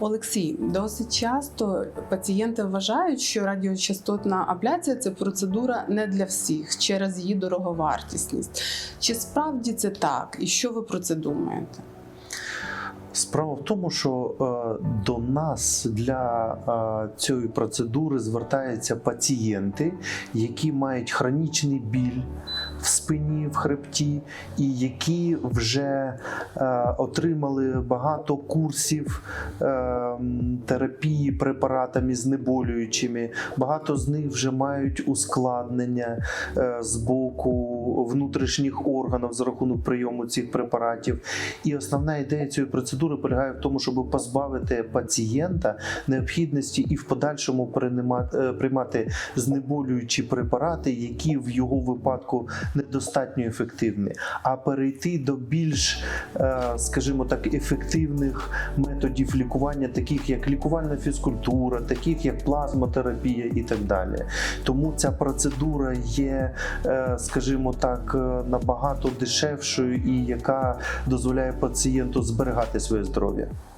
Олексій, досить часто пацієнти вважають, що радіочастотна абляція це процедура не для всіх через її дороговартісність. Чи справді це так? І що ви про це думаєте? Справа в тому, що е, до нас для е, цієї процедури звертаються пацієнти, які мають хронічний біль в спині, в хребті, і які вже е, отримали багато курсів е, терапії препаратами знеболюючими. Багато з них вже мають ускладнення е, з боку внутрішніх органів за рахунок прийому цих препаратів. І основна ідея цієї процедури полягає в тому, щоб позбавити пацієнта необхідності і в подальшому приймати, е, знеболюючі препарати, які в його випадку недостатньо ефективні, а перейти до більш, е, скажімо так, ефективних методів лікування, таких як лікувальна фізкультура, таких як плазмотерапія і так далі. Тому ця процедура є, е, скажімо так, е, набагато дешевшою і яка дозволяє пацієнту зберігати своє здоров'я.